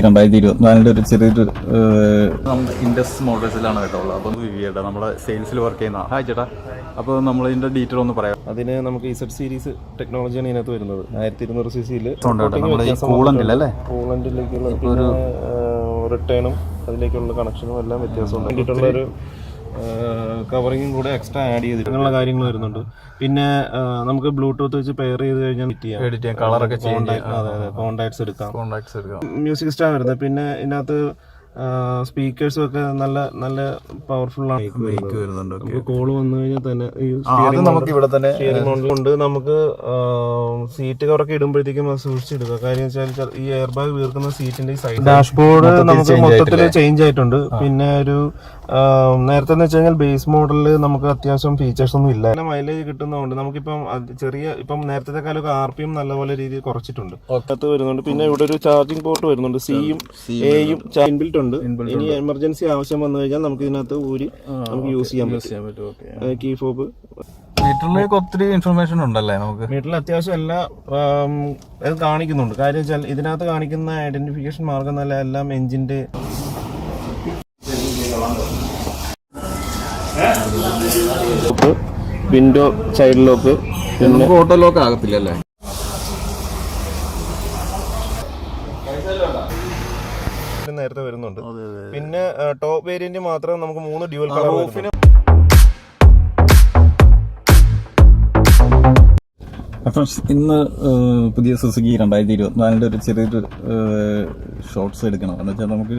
രണ്ടായിരത്തി ഇരുപത്തിനാലിന്റെ ഒരു ചെറിയൊരു നമ്മുടെ ഇൻഡസ് മോഡൽസിലാണ് കേട്ടോ ഉള്ളത്. അപ്പം വിവിയുടെ നമ്മുടെ സെയിൽസിൽ വർക്ക് ചെയ്യുന്ന. ഹായ് ചേട്ടാ. അപ്പോൾ നമ്മൾ ഇതിന്റെ ഡീറ്റെയിൽ ഒന്ന് പറയാം. അതിന് നമുക്ക് ഇസഡ് സീരീസ് ടെക്നോളജിയാണ് ഇതിനകത്ത് വരുന്നത്. ആയിരത്തി ഇരുന്നൂറ് സി സിയിൽ നമ്മുടെ ഈ അല്ലേ പോളണ്ടിലേക്കുള്ള പിന്നെ റിട്ടേണും അതിലേക്കുള്ള കണക്ഷനും എല്ലാം വ്യത്യാസമുണ്ട്. ഒരു കവറിങ്ങും കൂടെ എക്സ്ട്രാ ആഡ് ചെയ്തിട്ടുള്ള കാര്യങ്ങൾ വരുന്നുണ്ട്. പിന്നെ നമുക്ക് ബ്ലൂടൂത്ത് വെച്ച് പെയർ ചെയ്ത് കഴിഞ്ഞാൽ എഡിറ്റ് ചെയ്യാം. കളറൊക്കെ കോണ്ടാക്ട്സ് എടുക്കാം. കോണ്ടാക്ട്സ് എടുക്കാം. മ്യൂസിക് സ്റ്റാ വരുന്നത്. പിന്നെ ഇതിനകത്ത് സ്പീക്കേഴ്സും ഒക്കെ നല്ല നല്ല പവർഫുൾ ആണ്. വരുന്നുണ്ട്. കോൾ വന്നു കഴിഞ്ഞാൽ തന്നെ അത് നമുക്ക് ഇവിടെ തന്നെ ഉണ്ട് കൊണ്ട് നമുക്ക് സീറ്റ് കവറൊക്കെ ഇടുമ്പോഴത്തേക്കും അത് സൂക്ഷിച്ചെടുക്കുക കാര്യം വെച്ചാൽ ഈ എയർ ബാഗ് വീർക്കുന്ന സീറ്റിന്റെ സൈഡ് ഡാഷ്ബോർഡ് നമുക്ക് മൊത്തത്തിൽ ചേഞ്ച് ആയിട്ടുണ്ട്. പിന്നെ ഒരു നേരത്തെ എന്ന് വെച്ച് കഴിഞ്ഞാൽ ബേസ് മോഡലിൽ നമുക്ക് അത്യാവശ്യം ഫീച്ചേഴ്സ് ഒന്നും ഇല്ല. നല്ല മൈലേജ് കിട്ടുന്നതുകൊണ്ട് നമുക്കിപ്പം ചെറിയ ഇപ്പം നേരത്തെ കാലമൊക്കെ ആർ പി എം നല്ലപോലെ രീതിയിൽ കുറച്ചിട്ടുണ്ട്. ഒക്കത്ത് വരുന്നുണ്ട്. പിന്നെ ഇവിടെ ഒരു ചാർജിംഗ് പോർട്ട് വരുന്നുണ്ട്. സിയും എയും ഇൻബിൽറ്റ് ഉണ്ട്. ഇനി എമർജൻസി ആവശ്യം വന്നു കഴിഞ്ഞാൽ നമുക്ക് ഇതിനകത്ത് ഊരി നമുക്ക് യൂസ് ചെയ്യാൻ പറ്റും. കീ ഫോബ് മീറ്ററിലേക്ക് ഒത്തിരി ഇൻഫർമേഷൻ ഉണ്ടല്ലേ നമുക്ക്? മീറ്ററിൽ അത്യാവശ്യം എല്ലാ കാണിക്കുന്നുണ്ട്. കാര്യം വെച്ചാൽ ഇതിനകത്ത് കാണിക്കുന്ന ഐഡന്റിഫിക്കേഷൻ മാർഗം എന്നല്ല എല്ലാം എഞ്ചിന്റെ വിൻഡോ സൈഡ് ലോക്ക് പിന്നെ ഓട്ടോ ലോക്ക് ആകത്തില്ല അല്ലേ നേരത്തെ വരുന്നുണ്ട്. പിന്നെ ടോപ്പ് വേരിയന്റ് മാത്രം നമുക്ക് മൂന്ന് ഡ്യുവൽ കളർ ഫ്രണ്ട്സ് ഇന്ന് പുതിയ സുസുക്കി രണ്ടായിരത്തി ഇരുപത്തിനാലിന്റെ ഒരു ചെറിയൊരു ഷോർട്സ് എടുക്കണം. എന്ന് വെച്ചാൽ നമുക്ക്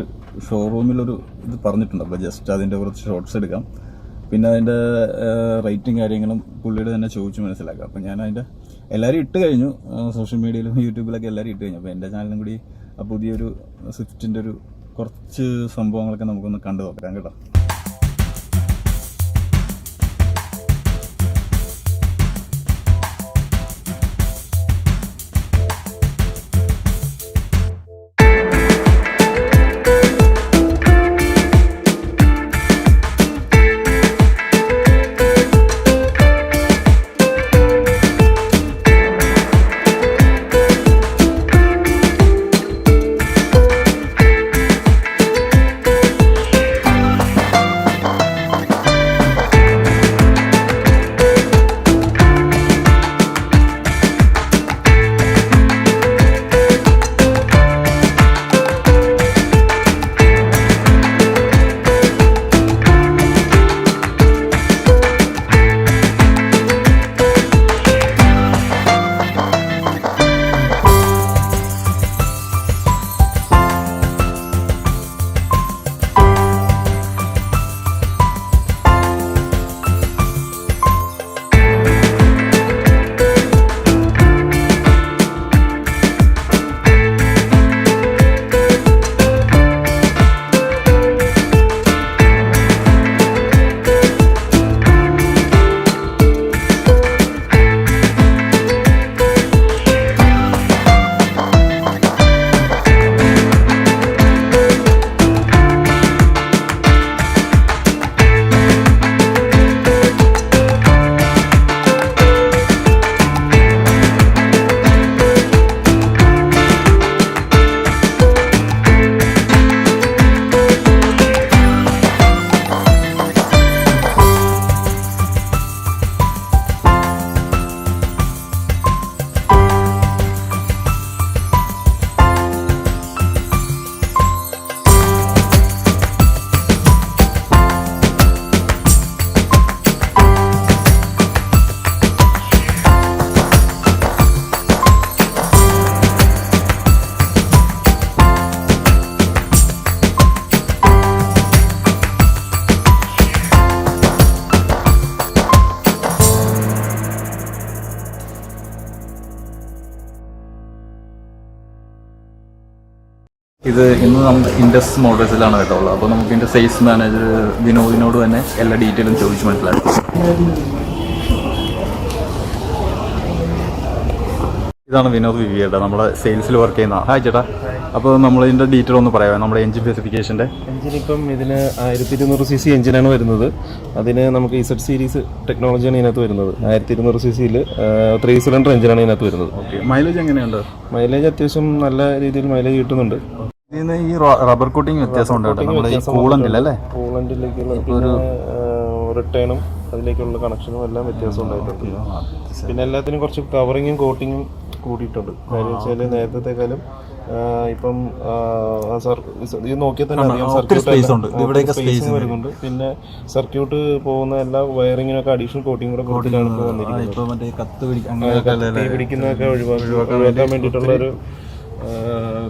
ഷോറൂമിലൊരു ഇത് പറഞ്ഞിട്ടുണ്ട്. അപ്പോൾ ജസ്റ്റ് അതിന്റെ കുറച്ച് ഷോർട്സ് എടുക്കാം. പിന്നെ അതിന്റെ റേറ്റിംഗ് കാര്യങ്ങളും പുള്ളിയുടെ തന്നെ ചോദിച്ച് മനസ്സിലാക്കാം. അപ്പം ഞാൻ അതിന്റെ എല്ലാവരും ഇട്ട് കഴിഞ്ഞു. സോഷ്യൽ മീഡിയയിലും യൂട്യൂബിലൊക്കെ എല്ലാവരും ഇട്ട് കഴിഞ്ഞു. അപ്പോൾ എന്റെ ചാനലും കൂടി ആ പുതിയൊരു സ്വിഫ്റ്റിന്റെ ഒരു കുറച്ച് സംഭവങ്ങളൊക്കെ നമുക്കൊന്ന് കണ്ടു നോക്കാം കേട്ടോ. ഇത് നമ്മുടെ ഇൻഡസ് മോഡൽസിലാണ് കേട്ടോ ഉള്ളത്. അപ്പോൾ നമുക്ക് ഇതിന്റെ സെയിൽസ് മാനേജർ വിനോദിനോട് തന്നെ എല്ലാ ഡീറ്റെയിലും ചോദിച്ച് മനസ്സിലാക്കി. ഇതാണ് വിനോദ് വിവിയുടെ നമ്മുടെ സെയിൽസിൽ വർക്ക് ചെയ്യുന്ന. ഹായ് ചേട്ടാ. അപ്പോൾ നമ്മൾ ഇതിന്റെ ഡീറ്റെയിൽ ഒന്ന് പറയാം നമ്മുടെ എഞ്ചിൻ സ്പെസിഫിക്കേഷന്റെ എഞ്ചിൻ ഇപ്പം ഇതിന് ആയിരത്തി ഇരുന്നൂറ് സി സി എഞ്ചിനാണ് വരുന്നത്. അതിന് നമുക്ക് ഇസഡ് സീരീസ് ടെക്നോളജിയാണ് ഇതിനകത്ത് വരുന്നത്. ആയിരത്തി ഇരുന്നൂറ് സി സിയിൽ ത്രീ സിലിണ്ടർ എഞ്ചിനാണ് ഇതിനകത്ത് വരുന്നത്. ഓക്കെ മൈലേജ് എങ്ങനെയുണ്ട്? മൈലേജ് അത്യാവശ്യം നല്ല രീതിയിൽ മൈലേജ് കിട്ടുന്നുണ്ട്. ഇതിന് ഈ റബ്ബർ കോട്ടിങ് വ്യത്യാസം ഉണ്ട് കേട്ടോ. നമ്മുടെ ഈ കൂളന്റിൽ അല്ലേ പോളണ്ടിലേക്കുള്ള പിന്നെ റിട്ടേണും അതിലേക്കുള്ള കണക്ഷനും എല്ലാം വ്യത്യാസം ഉണ്ടായിട്ടുണ്ട് പിന്നെ എല്ലാത്തിനും കുറച്ച് കവറിങ്ങും കോട്ടിങ്ങും കൂടിയിട്ടുണ്ട്. കാര്യം വെച്ചാൽ നേരത്തെക്കാളും ഇപ്പം സർ- ഇത് നോക്കിയാൽ തന്നെ അറിയാം സർക്യൂട്ട് സ്പേസ് വരുന്നുണ്ട്. പിന്നെ സർക്യൂട്ട് പോകുന്ന എല്ലാ വയറിങ്ങിനൊക്കെ അഡീഷണൽ കോട്ടിങ് കൂടെ കൊടുത്തിട്ടാണ് വന്നിരിക്കുന്നത്. പിടിക്കുന്നതൊക്കെ ഒഴിവാക്കാൻ വേണ്ടിയിട്ടുള്ള ഒരു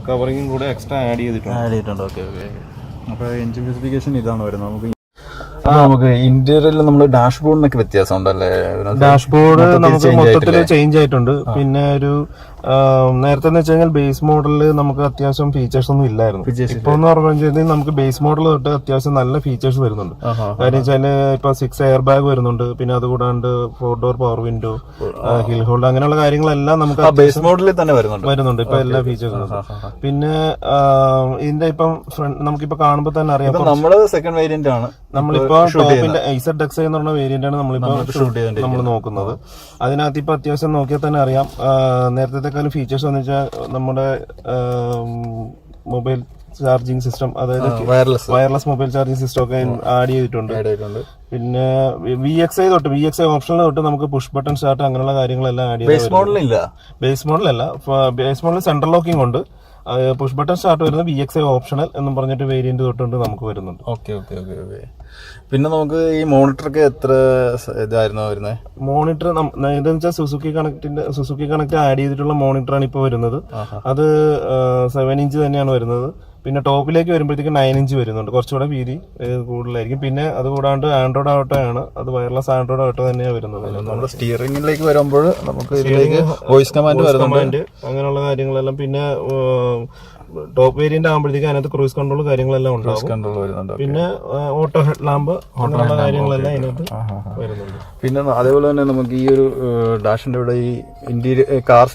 കവറിങ്ങും കൂടെ എക്സ്ട്രാ ആഡ് ചെയ്തിട്ടുണ്ട്. ആഡ് ചെയ്തിട്ടുണ്ട്. ഓക്കെ ഓക്കെ അപ്പോൾ എൻജിൻ സ്പെസിഫിക്കേഷൻ ഇതാണ് വരുന്നത്. നമുക്ക് ആ നമുക്ക് ഇന്റീരിയറിൽ നമ്മൾ ഡാഷ്ബോർഡിനൊക്കെ വ്യത്യാസം ഉണ്ടല്ലേ ഡാഷ്ബോർഡ് നമുക്ക് മൊത്തത്തിൽ ചേഞ്ച് ആയിട്ടുണ്ട്. പിന്നെ ഒരു നേരത്തെ എന്ന് വെച്ച് കഴിഞ്ഞാൽ ബേസ് മോഡലിൽ നമുക്ക് അത്യാവശ്യം ഫീച്ചേഴ്സ് ഒന്നും ഇല്ലായിരുന്നു. ഇപ്പൊ എന്ന് പറഞ്ഞു കഴിഞ്ഞാൽ നമുക്ക് ബേസ് മോഡൽ തൊട്ട് അത്യാവശ്യം നല്ല ഫീച്ചേഴ്സ് വരുന്നുണ്ട്. കാര്യം വെച്ചാൽ ഇപ്പൊ സിക്സ് എയർ ബാഗ് വരുന്നുണ്ട്. പിന്നെ അതുകൂടാണ്ട് four door power window hill hold അങ്ങനെയുള്ള കാര്യങ്ങളെല്ലാം നമുക്ക് ബേസ് മോഡലിൽ തന്നെ വരുന്നുണ്ട്. വരുന്നുണ്ട്. ഇപ്പൊ എല്ലാ ഫീച്ചേഴ്സും പിന്നെ ഇതിന്റെ ഇപ്പം ഫ്രണ്ട് നമുക്കിപ്പോ കാണുമ്പോൾ തന്നെ അറിയാം. നമ്മൾ നമ്മൾ സെക്കൻഡ് വേരിയന്റ് ആണ്. നമ്മളിപ്പോ ടോപ്പിന്റെ ഐസഡ് എക്സ് എന്ന് പറഞ്ഞ വേരിയന്റ് ആണ് നമ്മളിപ്പോ. നമ്മൾ നോക്കുന്നത്. അതിനകത്ത് ഇപ്പൊ അത്യാവശ്യം നോക്കിയാൽ തന്നെ അറിയാം. നേരത്തെക്കാളും ഫീച്ചേഴ്സ് എന്ന് വെച്ചാൽ നമ്മുടെ മൊബൈൽ ചാർജിങ് സിസ്റ്റം അതായത് wireless wireless mobile charging system ഒക്കെ ആഡ് ചെയ്തിട്ടുണ്ട്. പിന്നെ വി എക്സ് ഐ തൊട്ട് വി എക്സ് ഐ ഓപ്ഷനിൽ തൊട്ട് നമുക്ക് പുഷ് ബട്ടൺ സ്റ്റാർട്ട് അങ്ങനെയുള്ള കാര്യങ്ങളെല്ലാം ആഡ് ചെയ്ത് ബേസ് മോഡലില്ല ബേസ് മോഡലല്ല ബേസ് മോഡലിൽ സെൻട്രൽ ലോക്കിംഗ് ഉണ്ട്. പുഷ് ബട്ടൺ സ്റ്റാർട്ട് വരുന്നത് വി എക്സ് ഐ ഓപ്ഷണൽ എന്ന് പറഞ്ഞിട്ട് വേരിയന്റ് തൊട്ടുണ്ട് നമുക്ക് വരുന്നുണ്ട്. ഓക്കെ ഓക്കെ ഓക്കെ ഓക്കെ പിന്നെ നമുക്ക് ഈ മോണിറ്ററൊക്കെ എത്ര ഇതായിരുന്നു വരുന്നത് മോണിറ്റർ ഇതെന്ന് വെച്ചാൽ സുസുക്കി കണക്റ്റിന്റെ സുസുക്കി കണക്ട് ആഡ് ചെയ്തിട്ടുള്ള മോണിറ്ററാണ് ഇപ്പോൾ വരുന്നത്. അത് സെവൻ ഇഞ്ച് തന്നെയാണ് വരുന്നത്. പിന്നെ ടോപ്പിലേക്ക് വരുമ്പോഴത്തേക്ക് നയൻ ഇഞ്ച് വരുന്നുണ്ട്. കുറച്ചുകൂടെ വീതി കൂടുതലായിരിക്കും. പിന്നെ അത് കൂടാണ്ട് ആൻഡ്രോയിഡ് ഓട്ടോ ആണ്. അത് വയർലെസ് ആൻഡ്രോയിഡ് ഓട്ടോ തന്നെയാണ് വരുന്നത്. നമ്മുടെ സ്റ്റിയറിംഗിലേക്ക് വരുമ്പോൾ നമുക്ക് ഇതിലേക്ക് വോയിസ് കമാൻഡ് വരുന്നുണ്ട്. അങ്ങനെയുള്ള കാര്യങ്ങളെല്ലാം പിന്നെ ടോപ്പ് വേരിയന്റ് ആകുമ്പോഴത്തേക്ക് അതിനകത്ത് ക്രൂസ് കൺട്രോൾ കാര്യങ്ങളെല്ലാം ഉണ്ടാവും. വരുന്നുണ്ട്. പിന്നെ ഓട്ടോ ഹെഡ് ലാമ്പ് അങ്ങനെയുള്ള കാര്യങ്ങളെല്ലാം അതിനകത്ത് വരുന്നുണ്ട്. പിന്നെ അതേപോലെ തന്നെ നമുക്ക് ഈ ഒരു ഡാഷിന്റെ ഇവിടെ. ഈ ഇന്റീരിയർ കാർ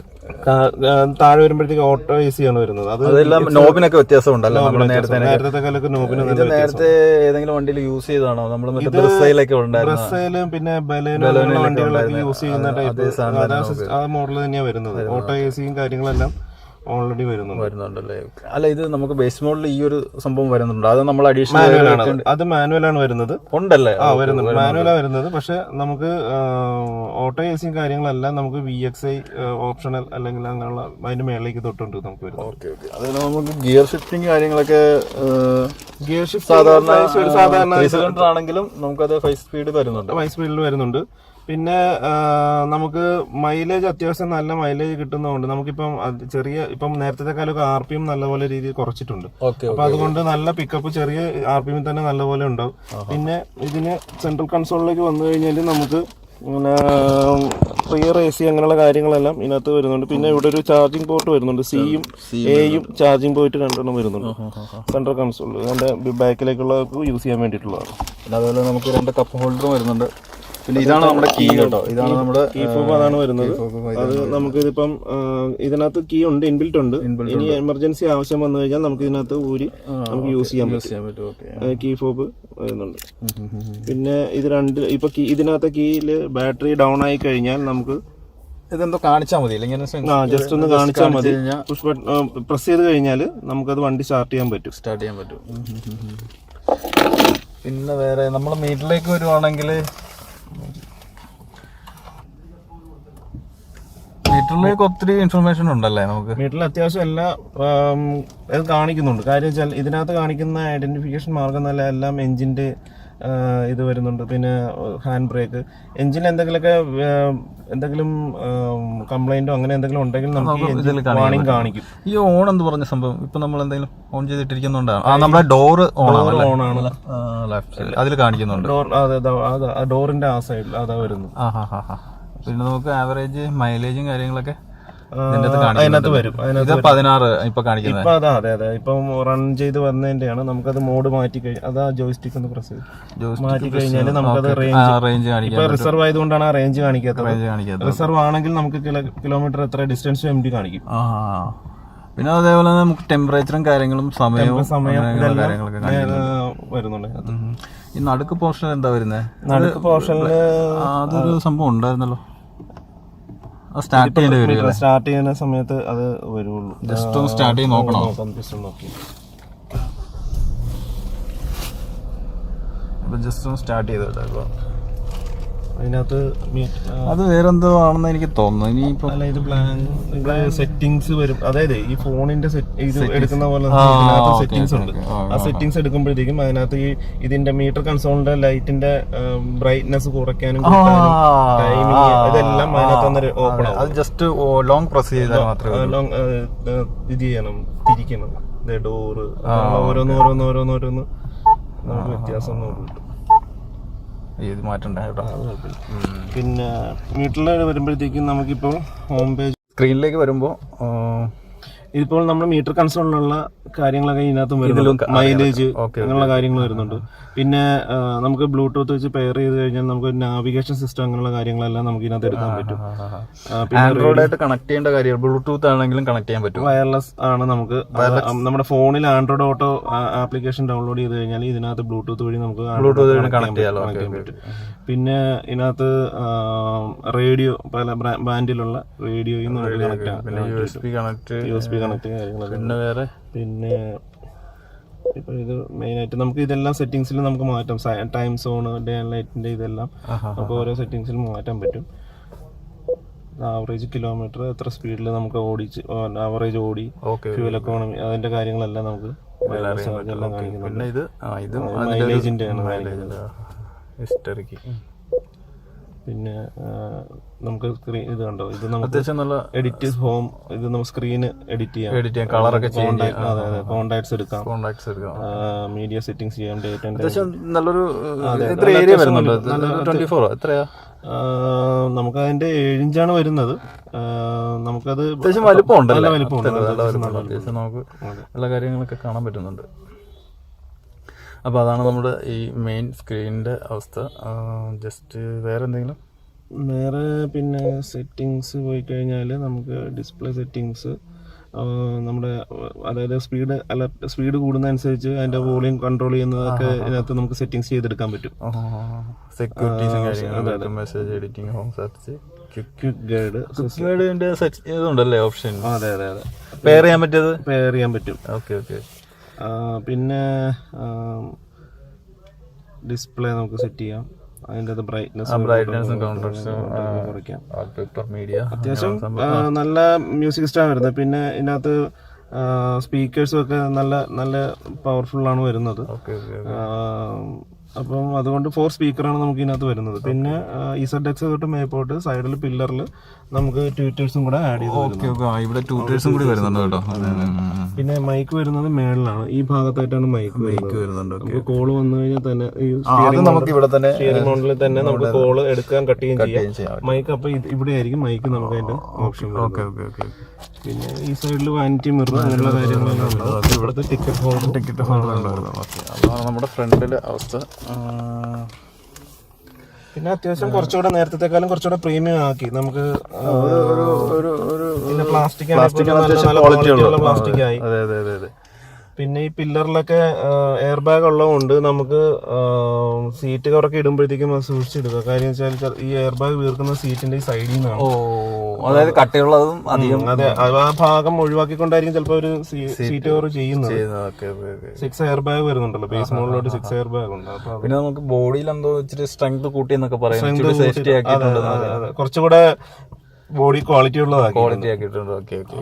താഴെ വരുമ്പോഴത്തേക്ക് ഓട്ടോ എ സി ആണ് വരുന്നത്. അത് അതെല്ലാം നോബിനൊക്കെ വ്യത്യാസം ഉണ്ടല്ലോ നമ്മൾ നേരത്തെ നേരത്തെ കാലൊക്കെ നോബിന് നേരത്തെ ഏതെങ്കിലും വണ്ടിയിൽ യൂസ് ചെയ്താണോ നമ്മൾ മറ്റേ ബ്രസയിലൊക്കെ പിന്നെ ബലേനും വണ്ടികളൊക്കെ യൂസ് ചെയ്യുന്ന ടൈപ്പ് ആ മോഡൽ തന്നെയാണ് വരുന്നത്. ഓട്ടോ എ സിയും കാര്യങ്ങളെല്ലാം ഓൾറെഡി വരുന്നുണ്ട്. വരുന്നുണ്ടല്ലേ? അല്ല ഇത് നമുക്ക് ബേസ് മോഡലിൽ ഈ ഒരു സംഭവം വരുന്നുണ്ട്. അത് നമ്മൾ അഡീഷണൽ അത്. മാനുവൽ ആണ് വരുന്നത്. ഉണ്ടല്ലേ? ആ വരുന്നുണ്ട്. മാനുവലാണ് വരുന്നത്. പക്ഷെ നമുക്ക് ഓട്ടോ എ സിയും കാര്യങ്ങളെല്ലാം നമുക്ക് വി എക്സ് ഐ ഓപ്ഷണൽ അല്ലെങ്കിൽ അങ്ങനെയുള്ള അതിന്റെ മേളിലേക്ക് തൊട്ടുണ്ട് നമുക്ക് വരുന്നത് ഓക്കെ ഓക്കെ. അത് നമുക്ക് ഗിയർ ഷിഫ്റ്റിംഗ് കാര്യങ്ങളൊക്കെ ഗിയർ ഷിഫ്റ്റ് സാധാരണ സാധാരണ ആണെങ്കിലും നമുക്കത് ഫൈവ് സ്പീഡ് വരുന്നുണ്ട്. ഫൈവ് സ്പീഡിൽ വരുന്നുണ്ട്. പിന്നെ നമുക്ക് മൈലേജ് അത്യാവശ്യം നല്ല മൈലേജ് കിട്ടുന്നതുകൊണ്ട് നമുക്കിപ്പം ചെറിയ ഇപ്പം നേരത്തെ കാലമൊക്കെ ആർ പി എം നല്ലപോലെ രീതിയിൽ കുറച്ചിട്ടുണ്ട്. അപ്പൊ അതുകൊണ്ട് നല്ല പിക്കപ്പ് ചെറിയ ആർ പി എമ്മിൽ തന്നെ നല്ലപോലെ ഉണ്ടാവും. പിന്നെ ഇതിന് സെൻട്രൽ കൺസോളിലേക്ക് വന്നു കഴിഞ്ഞാൽ നമുക്ക് പിന്നെ റിയർ എ സി അങ്ങനെയുള്ള കാര്യങ്ങളെല്ലാം ഇതിനകത്ത് വരുന്നുണ്ട്. പിന്നെ ഇവിടെ ഒരു ചാർജിങ് പോർട്ട് വരുന്നുണ്ട്. സിയും എയും ചാർജിങ് പോയിട്ട് രണ്ടെണ്ണം വരുന്നുണ്ട്. സെൻട്രൽ കൺസോൾ അതിന്റെ ബാക്കിലേക്കുള്ള യൂസ് ചെയ്യാൻ വേണ്ടിയിട്ടുള്ളതാണ്. അതുപോലെ നമുക്ക് രണ്ട് കപ്പ് ഹോൾഡറും വരുന്നുണ്ട്. പിന്നെ ഇതാണ് നമ്മുടെ കീ കേട്ടോ. ഇതാണ് നമ്മുടെ കീ ഫോബ് അതാണ് വരുന്നത്. അത് നമുക്ക് ഇതിപ്പം ഇതിനകത്ത് കീ ഉണ്ട് ഇൻബിൽറ്റ് ഉണ്ട്. ഇനി എമർജൻസി ആവശ്യം വന്നു കഴിഞ്ഞാൽ നമുക്ക് ഇതിനകത്ത് ഊരി നമുക്ക് യൂസ് ചെയ്യാൻ പറ്റും. കീ ഫോബ് വരുന്നുണ്ട്. പിന്നെ ഇത് രണ്ട് ഇപ്പൊ ഇതിനകത്ത് കീയിൽ ബാറ്ററി ഡൗൺ ആയി കഴിഞ്ഞാൽ നമുക്ക് ഇതെന്തോ കാണിച്ചാൽ മതി ജസ്റ്റ് ഒന്ന് കാണിച്ചാൽ മതി. പ്രസ് ചെയ്ത് കഴിഞ്ഞാൽ നമുക്കത് വണ്ടി സ്റ്റാർട്ട് ചെയ്യാൻ പറ്റും. സ്റ്റാർട്ട് ചെയ്യാൻ പറ്റും. പിന്നെ വേറെ നമ്മൾ മീറ്റിലേക്ക് വരുവാണെങ്കിൽ മീറ്ററിലേക്ക് ഒത്തിരി ഇൻഫർമേഷൻ ഉണ്ടല്ലേ നമുക്ക്? വീട്ടിൽ അത്യാവശ്യം എല്ലാം ഇത് കാണിക്കുന്നുണ്ട്. കാര്യം വെച്ചാൽ ഇതിനകത്ത് കാണിക്കുന്ന ഐഡന്റിഫിക്കേഷൻ മാർഗം എന്നല്ല എല്ലാം എഞ്ചിന്റെ ഇത് വരുന്നുണ്ട്. പിന്നെ ഹാൻഡ് ബ്രേക്ക് എഞ്ചിൻ എന്തെങ്കിലുമൊക്കെ എന്തെങ്കിലും കംപ്ലൈന്റോ അങ്ങനെ എന്തെങ്കിലും ഉണ്ടെങ്കിൽ നമുക്ക് വാണിംഗ് കാണിക്കും. ഈ ഓൺ എന്ന് പറഞ്ഞ സംഭവം ഇപ്പൊ നമ്മൾ എന്തെങ്കിലും ഓൺ ചെയ്തിട്ടിരിക്കുന്നുണ്ടാണ്. നമ്മുടെ ഡോർ ഓൺ ഓൺ ആണ്. അതിൽ കാണിക്കുന്നുണ്ട്. ഡോർ ഡോറിന്റെ ആ സൈഡിൽ അതാ വരുന്നത്. പിന്നെ നമുക്ക് ആവറേജ് മൈലേജും കാര്യങ്ങളൊക്കെ അതിനകത്ത്. വരും അതിനകത്ത് പതിനാറ് ഇപ്പൊ കാണിക്കുന്നത്. ഇപ്പൊ അതാ അതെ അതെ. ഇപ്പം റൺ ചെയ്ത് വന്നതിന്റെയാണ് നമുക്കത് മോഡ് മാറ്റി കഴിഞ്ഞാൽ അതാ ജോയിസ്റ്റിക് ഒന്ന് പ്രസ് മാറ്റി കഴിഞ്ഞാൽ നമുക്കത് റേഞ്ച് ഇപ്പൊ റിസർവ് ആയതുകൊണ്ടാണ് ആ റേഞ്ച് കാണിക്കാത്തത്. റിസർവ് ആണെങ്കിൽ നമുക്ക് കിലോ കിലോമീറ്റർ എത്ര ഡിസ്റ്റൻസ് എം ഡി കാണിക്കും പിന്നെ അതേപോലെ തന്നെ നമുക്ക് ടെമ്പറേച്ചറും കാര്യങ്ങളും സമയവും കാര്യങ്ങളൊക്കെ വരുന്നുണ്ട് ഈ നടുക്ക് പോർഷൻ എന്താ വരുന്നത് നടുക്ക് പോർഷനിൽ അതൊരു സംഭവം ഉണ്ടായിരുന്നല്ലോ. സ്റ്റാർട്ട് സ്റ്റാർട്ട് ചെയ്യുന്ന സമയത്ത് അത് വരുള്ളൂ. ജസ്റ്റ് ഒന്ന് സ്റ്റാർട്ട് ചെയ്ത് നോക്കണം. ജസ്റ്റ് ഒന്ന് ജസ്റ്റ് ഒന്ന് സ്റ്റാർട്ട് ചെയ്തിട്ടോ അതിനകത്ത് അത് വേറെന്തോ ആണെന്ന് എനിക്ക് തോന്നുന്നു. ഇനിയിപ്പോൾ അല്ല ഇത് പ്ലാൻ സെറ്റിങ്സ് വരും. അതായത് ഈ ഫോണിന്റെ ഇത് എടുക്കുന്ന പോലെ സെറ്റിങ്സ് ഉണ്ട്. ആ, സെറ്റിങ്സ് എടുക്കുമ്പോഴത്തേക്കും അതിനകത്ത് ഈ ഇതിന്റെ മീറ്റർ കൺസോളിന്റെ ലൈറ്റിന്റെ ബ്രൈറ്റ്നെസ് കുറയ്ക്കാനും ടൈമിങ് ഇതെല്ലാം അതിനകത്ത് ഓപ്പൺ അത്. ജസ്റ്റ് ലോങ് പ്രസ് ചെയ്താൽ മാത്രമേ ലോങ് ഇത് ചെയ്യണം. തിരിക്കണം. ഡോറ് ഓരോന്ന് ഓരോന്ന് ഓരോന്ന് ഓരോന്ന്. നമുക്ക് വ്യത്യാസം നോക്കും ഇത് മാറ്റണ്ട കേട്ടോ പിന്നെ വീട്ടിലേക്ക് വരുമ്പോഴത്തേക്കും നമുക്കിപ്പോൾ ഹോം പേജ് സ്ക്രീനിലേക്ക് വരുമ്പോൾ ഇപ്പോൾ നമ്മൾ മീറ്റർ കൺസോളിലുള്ള കാര്യങ്ങളൊക്കെ ഇതിനകത്തും വരുന്നുണ്ട്. മൈലേജ് അങ്ങനെയുള്ള കാര്യങ്ങൾ വരുന്നുണ്ട്. പിന്നെ നമുക്ക് ബ്ലൂടൂത്ത് വെച്ച് പെയർ ചെയ്ത് കഴിഞ്ഞാൽ നമുക്ക് നാവിഗേഷൻ സിസ്റ്റം അങ്ങനെയുള്ള കാര്യങ്ങളെല്ലാം നമുക്ക് ഇതിനകത്ത് എടുക്കാൻ പറ്റും. ആൻഡ്രോയിഡായിട്ട് ആൻഡ്രോയിഡ് ആയിട്ട് കണക്ട് ചെയ്യേണ്ട കാര്യം ബ്ലൂടൂത്ത് ആണെങ്കിലും കണക്ട് ചെയ്യാൻ പറ്റും. വയർലെസ് ആണ് നമുക്ക്. നമ്മുടെ ഫോണിൽ ആൻഡ്രോയിഡ് ഓട്ടോ ആപ്ലിക്കേഷൻ ഡൗൺലോഡ് ചെയ്ത് കഴിഞ്ഞാൽ ഇതിനകത്ത് ബ്ലൂടൂത്ത് വഴി നമുക്ക് ബ്ലൂടൂത്ത് വഴി കണക്ട് ചെയ്യാൻ പറ്റും, പിന്നെ ഇതിനകത്ത് റേഡിയോ പല ബാൻഡിലുള്ള റേഡിയോയും നമുക്ക് കണക്ട് ചെയ്യാം. U S B B connect കാര്യങ്ങളൊക്കെ പിന്നെ വേറെ? പിന്നെ ഇപ്പൊ ഇത് മെയിൻ ആയിട്ട് നമുക്ക് ഇതെല്ലാം സെറ്റിങ്സിൽ നമുക്ക് മാറ്റാം. ടൈം സോൺ ഡേ ആൻഡ് ലൈറ്റിന്റെ ഇതെല്ലാം നമുക്ക് ഓരോ സെറ്റിങ്സിൽ മാറ്റാൻ പറ്റും. ആവറേജ് കിലോമീറ്റർ എത്ര സ്പീഡിൽ നമുക്ക് ഓടിച്ച് ആവറേജ് ഓടി ഫ്യൂൽ എക്കോണമി അതിന്റെ കാര്യങ്ങളെല്ലാം നമുക്ക് എല്ലാം കാണിക്കുന്നുണ്ട്. മൈലേജിന്റെ ആണ് ഹിസ്റ്ററിക്ക് പിന്നെ നമുക്ക് സ്ക്രീൻ ഇത് കണ്ടോ? ഇത് നമുക്ക് അത്യാവശ്യം നല്ല എഡിറ്റ് ഹോം ഇത് നമുക്ക് സ്ക്രീന് എഡിറ്റ് ചെയ്യാം. എഡിറ്റ് ചെയ്യാം. കളറൊക്കെ അതെ അതെ കോണ്ടാക്ട്സ് എടുക്കാം. കോണ്ടാക്ട്സ് എടുക്കാം. മീഡിയ സെറ്റിംഗ്സ് ചെയ്യാം ഡേറ്റ് അത്യാവശ്യം നല്ലൊരു എത്ര ഏരിയ വരുന്നുണ്ട്. ട്വന്റി ഫോറോ എത്രയാ? നമുക്ക് അതിന്റെ ഏഴിഞ്ചാണ് വരുന്നത്. നമുക്കത് അത്യാവശ്യം വലിപ്പം ഉണ്ടല്ലോ? നല്ല വലിപ്പമുണ്ട്. നല്ല കാര്യങ്ങളൊക്കെ കാണാൻ പറ്റുന്നുണ്ട്. അപ്പോൾ അതാണ് നമ്മുടെ ഈ മെയിൻ സ്ക്രീനിന്റെ അവസ്ഥ. ജസ്റ്റ് വേറെ എന്തെങ്കിലും? വേറെ പിന്നെ സെറ്റിങ്സ് പോയി കഴിഞ്ഞാൽ നമുക്ക് ഡിസ്പ്ലേ സെറ്റിങ്സ് നമ്മുടെ അതായത് സ്പീഡ് അല്ല സ്പീഡ് കൂടുന്നതനുസരിച്ച് അതിന്റെ വോളിയം കൺട്രോൾ ചെയ്യുന്നതൊക്കെ ഇതിനകത്ത് നമുക്ക് സെറ്റിങ്സ് ചെയ്തെടുക്കാൻ പറ്റും. സെക്യൂരിറ്റീസും message editing home search quick guide ഗൈഡിന്റെ ഇതുണ്ടല്ലേ ഓപ്ഷൻ അതെ അതെ അതെ. പെയർ ചെയ്യാൻ പറ്റിയത്? പെയർ ചെയ്യാൻ പറ്റും. ഓക്കെ ഓക്കെ പിന്നെ ഡിസ്പ്ലേ നമുക്ക് സെറ്റ് ചെയ്യാം. അതിന്റെ ബ്രൈറ്റ്നസ് കുറയ്ക്കാം. അത്യാവശ്യം നല്ല മ്യൂസിക് സിസ്റ്റം വരുന്നത്. പിന്നെ ഇതിനകത്ത് സ്പീക്കേഴ്സും ഒക്കെ നല്ല നല്ല പവർഫുള്ളാണ് വരുന്നത്. അപ്പം അതുകൊണ്ട് ഫോർ സ്പീക്കറാണ് നമുക്ക് ഇതിനകത്ത് വരുന്നത്. പിന്നെ ഇസഡ് എക്സ് തൊട്ട് മേപ്പോട്ട് സൈഡിൽ പില്ലറിൽ നമുക്ക് ട്യൂറ്റേഴ്സും കൂടെ ആഡ് ചെയ്ത് വരുന്നത് ഓക്കെ ഓക്കെ ഇവിടെ ട്യൂറ്റേഴ്സും കൂടി വരുന്നുണ്ട് കേട്ടോ. പിന്നെ മൈക്ക് വരുന്നത് മേളിലാണ്. ഈ ഭാഗത്തായിട്ടാണ് മൈക്ക് മൈക്ക് വരുന്നുണ്ട്. നമുക്ക് കോൾ വന്നു കഴിഞ്ഞാൽ തന്നെ നമുക്ക് ഇവിടെ തന്നെ സ്റ്റിയറിംഗ് മോഡലിൽ തന്നെ നമുക്ക് കോൾ എടുക്കാൻ കട്ട് ചെയ്യുകയും ചെയ്യാം. മൈക്ക് അപ്പൊ ഇവിടെ ആയിരിക്കും. മൈക്ക് നമുക്ക് അതിന്റെ ഓപ്ഷൻ ഓക്കെ ഓക്കെ ഓക്കെ പിന്നെ ഈ സൈഡിൽ വാനിറ്റി മിറർ അങ്ങനെയുള്ള കാര്യങ്ങളെല്ലാം ഉണ്ട്. ഇവിടുത്തെ ടിക്കറ്റ് ഹോൾഡർ ടിക്കറ്റ് ഹോൾഡർ ഉണ്ടായിരുന്നു ഓക്കെ അതാണ് നമ്മുടെ ഫ്രണ്ടിലെ അവസ്ഥ. പിന്നെ അത്യാവശ്യം കുറച്ചുകൂടെ നേരത്തെക്കാളും കുറച്ചുകൂടെ പ്രീമിയം ആക്കി. നമുക്ക് ഒരു ഒരു പിന്നെ പ്ലാസ്റ്റിക് പ്ലാസ്റ്റിക് ആയി. അതെ അതെ അതെ അതെ. പിന്നെ ഈ പില്ലറിലൊക്കെ എയർ ബാഗ് ഉള്ളതുകൊണ്ട് നമുക്ക് സീറ്റ് കവറൊക്കെ ഇടുമ്പോഴത്തേക്കും അത് സൂക്ഷിച്ചിടുക. കാര്യം വെച്ചാൽ ഈ എയർ ബാഗ് വീർക്കുന്ന സീറ്റിന്റെ സൈഡിൽ നിന്നാണ്. അതായത് കട്ടിയുള്ളതും അധികം അതെ. ആ ഭാഗം ഒഴിവാക്കിക്കൊണ്ടായിരിക്കും ചിലപ്പോൾ ഒരു സീറ്റ് കവർ ചെയ്യുന്നത്. സിക്സ് എയർ ബാഗ് വരുന്നുണ്ടല്ലോ. ബേസ് മോഡിലോട്ട് സിക്സ് എയർ ബാഗ് ഉണ്ട്. പിന്നെ നമുക്ക് ബോഡിയിൽ എന്തോ ഇച്ചിരി സ്ട്രെങ്ത് കൂട്ടി എന്നൊക്കെ പറയാം. കുറച്ചുകൂടെ ബോഡി ക്വാളിറ്റി ഉള്ളതാണ് ക്വാളിറ്റി ആക്കിയിട്ടുണ്ട്. ഓക്കെ ഓക്കെ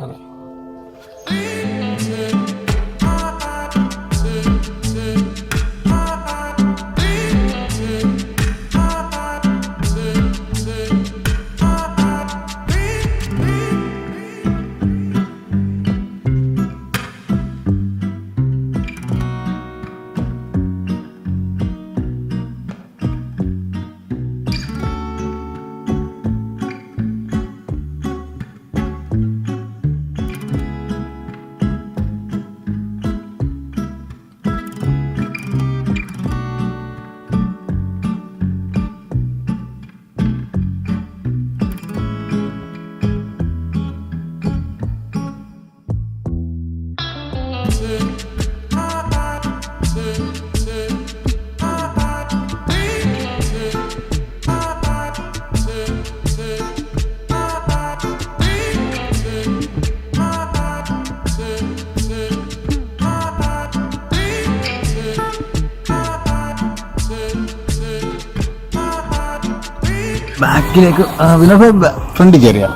ബാക്കിലേക്ക് വിനോദ ഫ്രണ്ടിൽ കയറിയ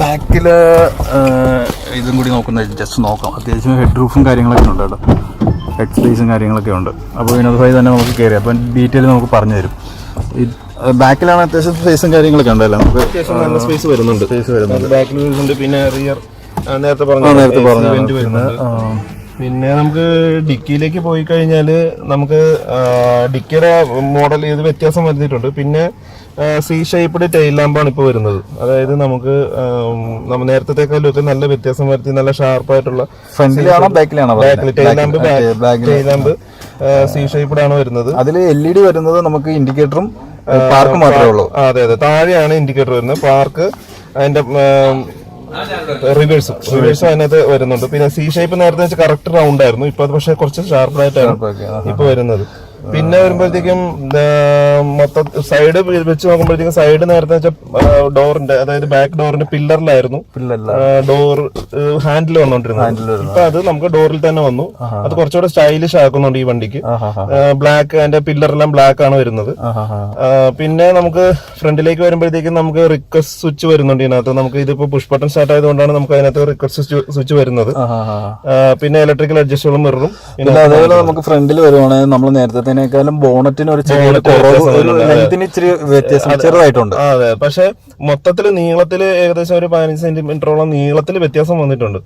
ബാക്കിൽ ഇതും കൂടി നോക്കുന്ന ജസ്റ്റ് നോക്കാം. അത്യാവശ്യം ഹെഡ് റൂഫും കാര്യങ്ങളൊക്കെ ഉണ്ട് കേട്ടോ. ഹെഡ് സ്പേസും കാര്യങ്ങളൊക്കെ ഉണ്ട്. അപ്പോൾ വിനോദ ഭായി തന്നെ നമുക്ക് കയറി അപ്പം ഡീറ്റെയിൽ നമുക്ക് പറഞ്ഞു തരും. ബാക്കിലാണ് അത്യാവശ്യം സ്പേസും കാര്യങ്ങളൊക്കെ ഉണ്ടല്ലോ. നമുക്ക് അത്യാവശ്യം നല്ല സ്പേസ് വരുന്നുണ്ട്. സ്പേസ് വരുന്നുണ്ട്. ബാക്കിൽ വരുന്നുണ്ട് പിന്നെ റിയർ നേരത്തെ പറഞ്ഞു നേരത്തെ പറഞ്ഞു പിന്നെ നമുക്ക് ഡിക്കിയിലേക്ക് പോയി കഴിഞ്ഞാൽ നമുക്ക് ഡിക്കിയുടെ മോഡൽ ഇത് വ്യത്യാസം വരുത്തിയിട്ടുണ്ട്. പിന്നെ സി ഷേപ്പ്ഡ് ടെയിൽ ലാമ്പാണ് ഇപ്പോൾ വരുന്നത്. അതായത് നമുക്ക് നമ്മ നേരത്തേക്കാളും ഒക്കെ നല്ല വ്യത്യാസം വരുത്തി നല്ല ഷാർപ്പായിട്ടുള്ള ഫ്രണ്ടിലാണോ ബാക്കിലാണോ ബാക്കിൽ ടെയിൽ ലാമ്പ് ബാക്കിൽ ടെയിൽ ലാമ്പ് സി ഷേപ്പ്ഡ് ആണ് വരുന്നത്. അതിൽ എൽ ഇ ഡി വരുന്നത് നമുക്ക് ഇൻഡിക്കേറ്ററും പാർക്ക് മാത്രമേ ഉള്ളൂ. അതെ അതെ. താഴെയാണ് ഇൻഡിക്കേറ്റർ വരുന്നത്. പാർക്ക് അതിന്റെ റിവേഴ്സും റിവേഴ്സും അതിനകത്ത് വരുന്നുണ്ട്. പിന്നെ സി ഷേപ്പ് നേരത്തെ കറക്റ്റ് റൗണ്ട് ആയിരുന്നു. ഇപ്പൊ അത് പക്ഷെ കുറച്ച് ഷാർപ്പായിട്ടാണ് ആയിട്ടാണ് ഇപ്പൊ വരുന്നത്. പിന്നെ വരുമ്പോഴത്തേക്കും മൊത്ത സൈഡ് വെച്ച് നോക്കുമ്പോഴത്തേക്കും സൈഡ് നേരത്തെ വെച്ചാൽ ഡോറിന്റെ അതായത് ബാക്ക് ഡോറിന്റെ പില്ലറിലായിരുന്നു. Door handle വന്നോണ്ടിരുന്നത്. ഇപ്പൊ അത് നമുക്ക് ഡോറിൽ തന്നെ വന്നു. അത് കുറച്ചുകൂടെ സ്റ്റൈലിഷ് ആക്കുന്നുണ്ട് ഈ വണ്ടിക്ക്. ബ്ലാക്ക് അതിന്റെ പില്ലറെല്ലാം ബ്ലാക്ക് ആണ് വരുന്നത്. പിന്നെ നമുക്ക് ഫ്രണ്ടിലേക്ക് വരുമ്പോഴത്തേക്കും നമുക്ക് റിക്വസ്റ്റ് സ്വിച്ച് വരുന്നുണ്ട് ഇതിനകത്ത്. നമുക്ക് ഇതിപ്പോ പുഷ് ബട്ടൺ സ്റ്റാർട്ട് ആയതുകൊണ്ടാണ് നമുക്ക് അതിനകത്ത് റിക്വസ്റ്റ് സ്വിച്ച് വരുന്നത്. പിന്നെ ഇലക്ട്രിക്കൽ അഡ്ജസ്റ്റബിൾ മിററും പിന്നെ അതേപോലെ നമുക്ക് ഫ്രണ്ടിൽ വരുവാണെങ്കിൽ നമ്മൾ നേരത്തേക്കാളും ബോണറ്റിന് ഒരു ലെങ്തിന് ഇച്ചിരി വ്യത്യാസം ചെറുതായിട്ടുണ്ട്. അതെ. പക്ഷെ മൊത്തത്തിൽ നീളത്തിൽ ഏകദേശം ഒരു പതിനഞ്ച് സെന്റിമീറ്ററോളം നീളത്തിൽ വ്യത്യാസം വന്നിട്ടുണ്ട്.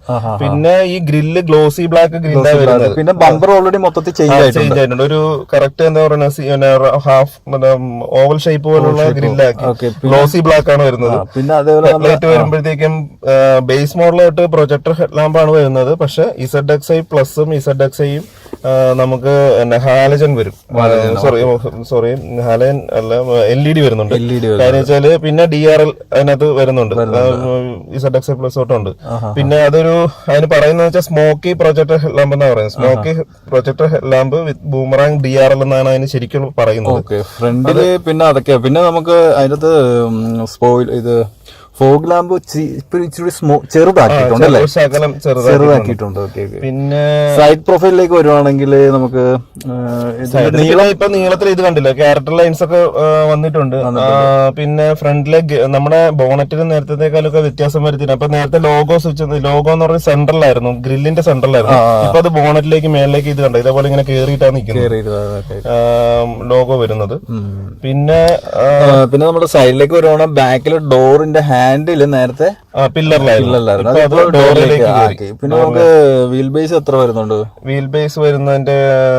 പിന്നെ ഈ ഗ്രില്ല് ഗ്ലോസി ബ്ലാക്ക് ഗ്രില്ലാണ് വരുന്നത്. പിന്നെ ബമ്പർ ഓൾറെഡി മൊത്തത്തിൽ ചേഞ്ച് ആയിട്ടുണ്ട്. ഒരു കറക്റ്റ് എന്താ പറയുക ഹാഫ് ഓവൽ ഷേപ്പ് പോലുള്ള ഗ്രില്ലാക്കി. ഗ്ലോസി ബ്ലാക്ക് ആണ് വരുന്നത്. പിന്നെ അതേപോലെ ലൈറ്റ് വരുമ്പോഴത്തേക്കും ബേസ് മോഡലായിട്ട് പ്രൊജക്ടർ ഹെഡ് ആണ് വരുന്നത്. പക്ഷെ ഇസഡ് എക്സ് ഐ പ്ലസും ഇസഡ് എക്സ് ഐയും നമുക്ക് ഹാലജൻ വരും. സോറി സോറി ഹാലജൻ അല്ല എൽ ഇ ഡി വരുന്നുണ്ട്. കാര്യം വെച്ചാൽ പിന്നെ ഡി ആർ എൽ അതിനകത്ത് വരുന്നുണ്ട്. ഇസഡ് എക്സ് പ്ലസ് പ്ലസ് തൊട്ടുണ്ട്. പിന്നെ അതൊരു അതിന് പറയുന്നത് വെച്ചാൽ സ്മോക്കി പ്രൊജക്ടർ ലാമ്പ് എന്നാ പറയുന്നത്. Smoky projector lamp with boomerang D R L എന്നാണ് അതിന് ശരിക്കും പറയുന്നത്. ഓക്കെ ഫ്രണ്ടിൽ പിന്നെ അതൊക്കെയാ. പിന്നെ നമുക്ക് അതിനകത്ത് സ്പോയിൽ ഇത് ഫോഗ് ലാമ്പ് ഇച്ചിരി സ്മോ ചെറുതാക്കിയിട്ടുണ്ട് അല്ലേ? ചെറുതാക്കിയിട്ടുണ്ട്. ഓക്കെ പിന്നെ സൈഡ് പ്രൊഫൈലിലേക്ക് വരുവാണെങ്കിൽ നമുക്ക് ഇപ്പൊ നീളത്തിൽ ഇത് കണ്ടില്ല? ക്യാരക്ടർ ലൈൻസ് ഒക്കെ വന്നിട്ടുണ്ട്. പിന്നെ ഫ്രണ്ട് ലെഗ് നമ്മുടെ ബോണറ്റിന് നേരത്തേക്കാളൊക്കെ വ്യത്യാസം വരുത്തില്ല അപ്പൊ നേരത്തെ ലോഗോ സ്വിച്ച് ലോഗോ എന്ന് പറഞ്ഞ സെൻട്രലായിരുന്നു ഗ്രില്ലിന്റെ സെൻട്രലായിരുന്നു ഇപ്പൊ അത് ബോണറ്റിലേക്ക് മേളിലേക്ക് ഇത് കണ്ടു? ഇതേപോലെ ഇങ്ങനെ കേറിയിട്ടാണ് നിൽക്കുന്നത്. കേറിയിരുന്നത്. ലോഗോ വരുന്നത്. പിന്നെ പിന്നെ നമ്മുടെ സൈഡിലേക്ക് വരുവാണെങ്കിൽ ബാക്കിൽ ഡോറിന്റെ ഹാൻഡിൽ നേരത്തെ പിന്നെ നമുക്ക് വീൽ ബേസ് എത്ര വരുന്നുണ്ട്? വീൽ ബേസ് വരുന്നതിന്റെ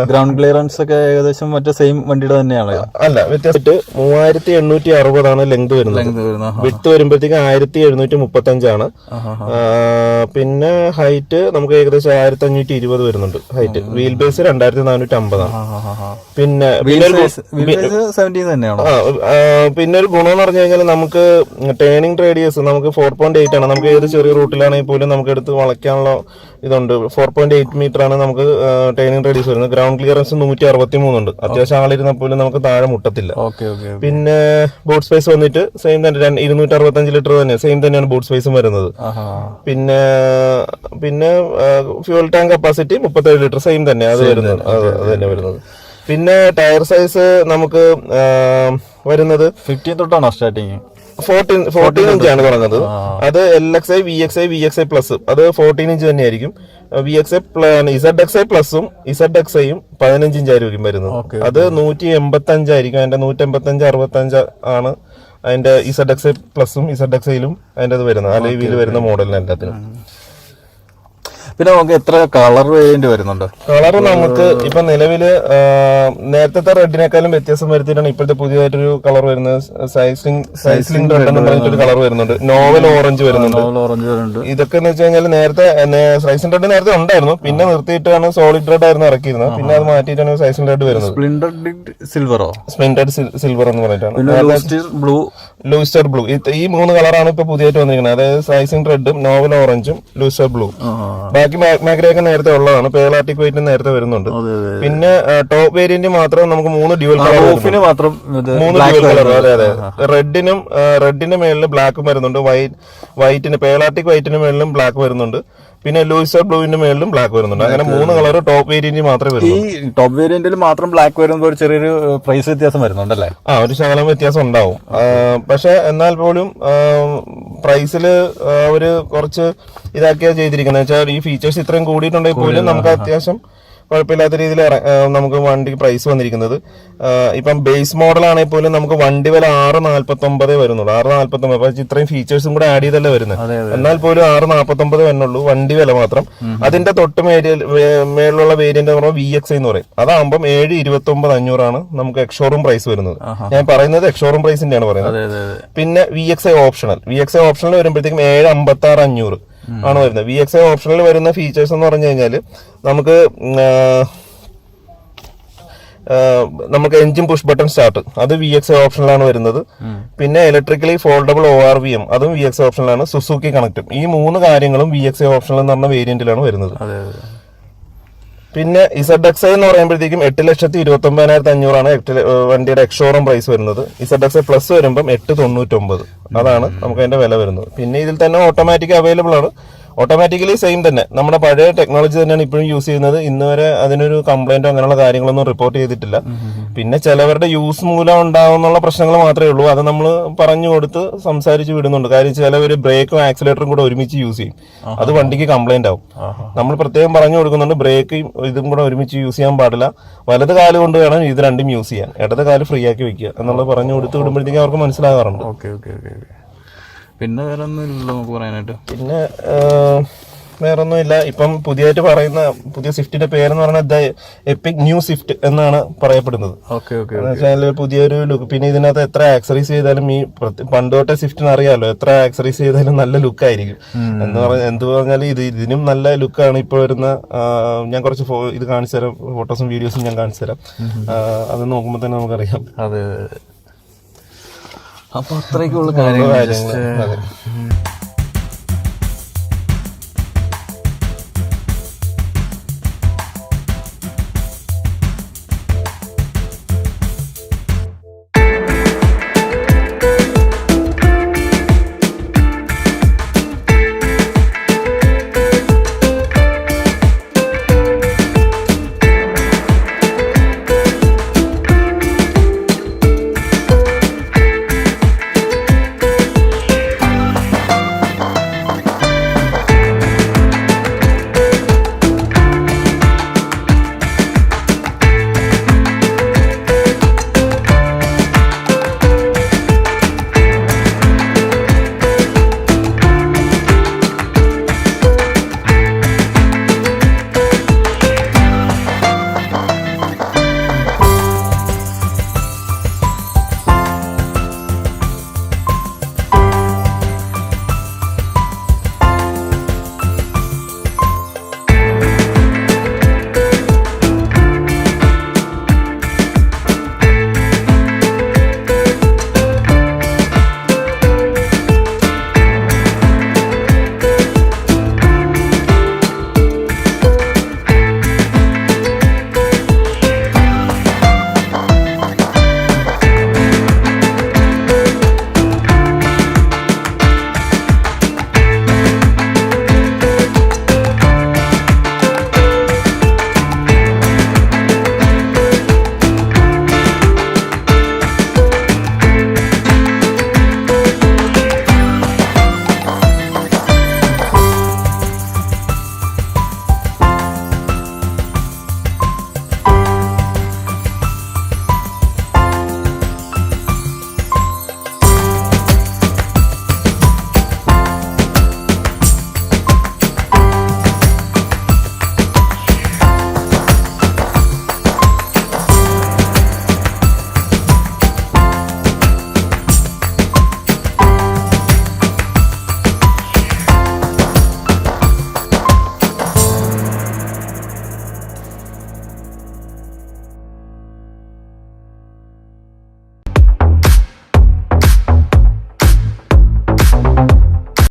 ഗ്രൗണ്ട് ക്ലിയറൻസ് ഒക്കെ ഏകദേശം മറ്റേ സെയിം വണ്ടിയുടെ തന്നെയാണ്? അല്ല വ്യത്യാസം മൂവായിരത്തി എണ്ണൂറ്റി അറുപതാണ് ലെങ്ത് വരുന്നത്. വിട്ട് വരുമ്പോഴത്തേക്ക് ആയിരത്തി എഴുന്നൂറ്റി മുപ്പത്തി അഞ്ചാണ് പിന്നെ ഹൈറ്റ് നമുക്ക് ഏകദേശം ആയിരത്തി അഞ്ഞൂറ്റി ഇരുപത് വരുന്നുണ്ട് ഹൈറ്റ് വീൽ ബേസ് രണ്ടായിരത്തി നാനൂറ്റി അമ്പതാണ് പിന്നെ പിന്നെ ഒരു ഗുണം എന്ന് പറഞ്ഞു കഴിഞ്ഞാൽ നമുക്ക് ടേണിംഗ് റേഡിയസ് നമുക്ക് ഫോർ പോയിന്റ് ആണ് നമുക്ക് ഏത് ചെറിയ റൂട്ടിലാണെങ്കിൽ പോലും നമുക്ക് എടുത്ത് വളയ്ക്കാനുള്ള ഇതുണ്ട്. ഫോർ പോയിന്റ് എയ്റ്റ് മീറ്റർ ആണ് നമുക്ക് ടേണിംഗ് റേഡിയസ് വരുന്നത്. ഗ്രൗണ്ട് ക്ലിയറൻസ് നൂറ്റി അറുപത്തി മൂന്നുണ്ട് അത്യാവശ്യം ആളിരുന്ന പോലും നമുക്ക് താഴെ മുട്ടത്തില്ല. പിന്നെ ബോട്ട് സ്പേസ് വന്നിട്ട് സെയിം തന്നെ ഇരുന്നൂറ്റി അറുപത്തഞ്ച് ലിറ്റർ തന്നെ സെയിം തന്നെയാണ് ബോട്ട് സ്പേസും വരുന്നത്. പിന്നെ പിന്നെ ഫ്യൂൽ ടാങ്ക് കപ്പാസിറ്റി മുപ്പത്തേഴ് ലിറ്റർ സെയിം തന്നെ അത് വരുന്നത്. അത് തന്നെ വരുന്നത്. പിന്നെ ടയർ സൈസ് നമുക്ക് വരുന്നത് ഫിഫ്റ്റീൻ തൊട്ടാണോ സ്റ്റാർട്ടിങ് ഫോർട്ടീൻ ഫോർട്ടീൻ ആണ് പറഞ്ഞത്. അത് L X I V X I V X I plus അത് ഫോർട്ടീൻ ഇഞ്ച് തന്നെയായിരിക്കും. V X I Z X I പ്ലസും ഇസഡ് എക്സ് ഐയും പതിനഞ്ച് ഇഞ്ചായിരിക്കും വരുന്നത്. അത് നൂറ്റി എൺപത്തി അഞ്ചായിരിക്കും അതിന്റെ നൂറ്റി എൺപത്തി അഞ്ച് അറുപത്തി അഞ്ച് ആണ് അതിന്റെ ഇസഡ് എക്സ് ഐ പ്ലസും ഇസഡ് എക്സ് ഐയിലും അതിന്റെ അത് വരുന്നത് വീൽ വരുന്ന മോഡലിന് എല്ലാത്തിനും. പിന്നെ നമുക്ക് എത്ര കളർ വേണ്ടി വരുന്നുണ്ട്? കളർ നമുക്ക് ഇപ്പൊ നിലവിൽ നേരത്തെ റെഡിനേക്കാളും വ്യത്യാസം വരുത്തിയിട്ടാണ് ഇപ്പോഴത്തെ പുതിയതായിട്ടൊരു കളർ വരുന്നത്. സൈസ്ലിംഗ് സൈസ്ലിംഗ് റെഡ് എന്ന് പറഞ്ഞിട്ടൊരു കളർ വരുന്നുണ്ട്. നോവൽ ഓറഞ്ച് വരുന്നുണ്ട്. ഓറഞ്ച് വരുന്നുണ്ട്. ഇതൊക്കെ എന്ന് വെച്ച് കഴിഞ്ഞാൽ നേരത്തെ സൈസിംഗ് റെഡ് നേരത്തെ ഉണ്ടായിരുന്നു. പിന്നെ നിർത്തിയിട്ടാണ് സോളിഡ് റെഡ് ആയിരുന്നു ഇറക്കിയിരുന്നത്. പിന്നെ അത് മാറ്റിയിട്ടാണ് സൈസിംഗ് റെഡ് വരുന്നത്. സ്പ്ലിൻഡർ സിൽവറോ സ്പെൻഡഡ് സിൽവർ എന്ന് പറഞ്ഞിട്ടാണ്. ബ്ലൂ ലൂസ്റ്റർ ബ്ലൂ ഈ മൂന്ന് കളറാണ് ഇപ്പൊ പുതിയായിട്ട് വന്നിരിക്കുന്നത്. അതായത് സൈസിങ് റെഡും നോവൽ ഓറഞ്ചും ലൂസ്റ്റർ ബ്ലൂ ബാക്കി മേഖലയൊക്കെ നേരത്തെ ഉള്ളതാണ്. പേളാർട്ടിക് വൈറ്റ് നേരത്തെ വരുന്നുണ്ട്. പിന്നെ ടോപ്പ് വേരിയന്റ് മാത്രം നമുക്ക് മൂന്ന് ഡ്യുവൽ കളർ മാത്രം മൂന്ന് ഡ്യുവൽ കളർ അതെ അതെ. റെഡിനും റെഡിന്റെ മേളിൽ ബ്ലാക്കും വരുന്നുണ്ട്. വൈറ്റ് വൈറ്റിന് പേളാർട്ടിക് വൈറ്റിന് മേളിലും ബ്ലാക്ക് വരുന്നുണ്ട്. പിന്നെ ലൂയിസർ ബ്ലൂവിന്റെ മേളിലും ബ്ലാക്ക് വരുന്നുണ്ട്. അങ്ങനെ മൂന്ന് കളർ ടോപ്പ് വേരിയന്റ് മാത്രമേ ഈ ടോപ്പ് വേരിയന്റിൽ മാത്രം ബ്ലാക്ക് വരുമ്പോൾ ഒരു ചെറിയൊരു പ്രൈസ് വ്യത്യാസം വരുന്നുണ്ടല്ലേ? ആ ഒരു ശകലം വ്യത്യാസം ഉണ്ടാവും. പക്ഷെ എന്നാൽ പോലും പ്രൈസിൽ അവർ കുറച്ച് ഇതാക്കിയാ ചെയ്തിരിക്കുന്നത്. വെച്ചാൽ ഈ ഫീച്ചേഴ്സ് ഇത്രയും കൂടിയിട്ടുണ്ടെങ്കിൽ പോലും നമുക്ക് അത്യാവശ്യം കുഴപ്പമില്ലാത്ത രീതിയിൽ നമുക്ക് വണ്ടി പ്രൈസ് വന്നിരിക്കുന്നത്. ഇപ്പം ബേസ് മോഡലാണെങ്കിൽ പോലും നമുക്ക് വണ്ടി വില ആറ് നാല്പത്തി ഒമ്പതേ വരുന്നുള്ളൂ. ആറ് നാല്പത്തി ഒമ്പത് പക്ഷേ ഇത്രയും ഫീച്ചേഴ്സും കൂടെ ആഡ് ചെയ്തല്ലേ വരുന്നത്. എന്നാൽ പോലും ആറ് നാല്പത്തി ഒമ്പത് വരുന്നുള്ളൂ വണ്ടി വില മാത്രം. അതിന്റെ തൊട്ട് മേളിലുള്ള വേരിയന്റ് എന്ന് പറയുമ്പോൾ വി എക്സ് എന്ന് പറയും. അതാകുമ്പോൾ ഏഴ് ഇരുപത്തി ഒമ്പത് അഞ്ഞൂറാണ് നമുക്ക് എക്സോറൂം പ്രൈസ് വരുന്നത്. ഞാൻ പറയുന്നത് എക്സോറൂം പ്രൈസിന്റെയാണ് പറയുന്നത്. പിന്നെ V X I optional V X I optional വരുമ്പോഴത്തേക്കും ഏഴ് അമ്പത്തി ആറ് അഞ്ഞൂറ്. ആണ് വരുന്നത്. വി എക്സ് ഐ ഓപ്ഷനിൽ വരുന്ന ഫീച്ചേഴ്സ് എന്ന് പറഞ്ഞു കഴിഞ്ഞാൽ നമുക്ക് നമുക്ക് എഞ്ചിൻ പുഷ് ബട്ടൺ സ്റ്റാർട്ട് അത് വി എക്സ് ഐ ഓപ്ഷനിലാണ് വരുന്നത്. പിന്നെ electrically foldable O R V M അതും വി എക്സ് ഓപ്ഷനിലാണ് സുസുക്കി കണക്റ്റും ഈ മൂന്ന് കാര്യങ്ങളും വി എക്സ് ഓപ്ഷനിൽ എന്ന് പറഞ്ഞ വേരിയന്റിലാണ് വരുന്നത്. പിന്നെ ഇസഡ് എക്സ് ഐ എന്ന് പറയുമ്പോഴത്തേക്കും എട്ട് ലക്ഷത്തി ഇരുപത്തി ഒമ്പതിനായിരത്തി അഞ്ഞൂറാണ് വണ്ടിയുടെ എക്സോറും പ്രൈസ് വരുന്നത്. ഇസഡ് എക്സ് ഐ പ്ലസ് വരുമ്പം എട്ട് തൊണ്ണൂറ്റൊമ്പത്. അതാണ് നമുക്ക് അതിന്റെ വില വരുന്നത്. പിന്നെ ഇതിൽ തന്നെ ഓട്ടോമാറ്റിക് അവൈലബിൾ ആണ്. ഓട്ടോമാറ്റിക്കലി സെയിം തന്നെ. നമ്മുടെ പഴയ ടെക്നോളജി തന്നെയാണ് ഇപ്പോഴും യൂസ് ചെയ്യുന്നത്. ഇന്ന് വരെ അതിനൊരു കംപ്ലൈന്റോ അങ്ങനെയുള്ള കാര്യങ്ങളൊന്നും റിപ്പോർട്ട് ചെയ്തിട്ടില്ല. പിന്നെ ചിലവരുടെ യൂസ് മൂലം ഉണ്ടാവുന്നുള്ള പ്രശ്നങ്ങൾ മാത്രമേ ഉള്ളൂ. അത് നമ്മൾ പറഞ്ഞു കൊടുത്ത് സംസാരിച്ച് വിടുന്നുണ്ട്. കാര്യം ചിലവർ ബ്രേക്കും ആക്സിലേറ്ററും കൂടെ ഒരുമിച്ച് യൂസ് ചെയ്യും. അത് വണ്ടിക്ക് കംപ്ലൈന്റ് ആവും. നമ്മൾ പ്രത്യേകം പറഞ്ഞു കൊടുക്കുന്നുണ്ട് ബ്രേക്കും ഇതും കൂടെ ഒരുമിച്ച് യൂസ് ചെയ്യാൻ പാടില്ല. വലത് കാൽ കൊണ്ട് വേണം ഇത് രണ്ടും യൂസ് ചെയ്യാൻ. ഇടത് കാൽ ഫ്രീ ആക്കി വെക്കുക. എന്നുള്ളത് പറഞ്ഞു കൊടുത്ത് വിടുമ്പോഴത്തേക്കും അവർക്ക് മനസ്സിലാകാറുണ്ട്. Okay okay okay. പിന്നെ വേറെ ഒന്നും നമുക്ക് പറയാനായിട്ട്. പിന്നെ വേറെ ഒന്നുമില്ല ഇപ്പം പുതിയതായിട്ട് പറയുന്ന പുതിയ സ്വിഫ്റ്റിന്റെ പേരെന്ന് പറഞ്ഞാൽ എപ്പിക് ന്യൂ സ്വിഫ്റ്റ് എന്നാണ് പറയപ്പെടുന്നത്. ഓക്കെ ഓക്കെ പുതിയൊരു ലുക്ക് പിന്നെ ഇതിനകത്ത് എത്ര ആക്സറീസ് ചെയ്താലും ഈ പണ്ട് തൊട്ടേ സ്വിഫ്റ്റിന് അറിയാലോ എത്ര ആക്സറീസ് ചെയ്താലും നല്ല ലുക്ക് ആയിരിക്കും. എന്ന് പറഞ്ഞ എന്ത് പറഞ്ഞാൽ ഇത് ഇതിനും നല്ല ലുക്കാണ് ഇപ്പോൾ വരുന്ന ഞാൻ കുറച്ച് ഇത് കാണിച്ചു തരാം. ഫോട്ടോസും വീഡിയോസും ഞാൻ കാണിച്ചു തരാം. അത് നോക്കുമ്പോൾ തന്നെ നമുക്കറിയാം. അതെ. അപ്പൊ അത്രയൊക്കെയുള്ള കാര്യങ്ങൾ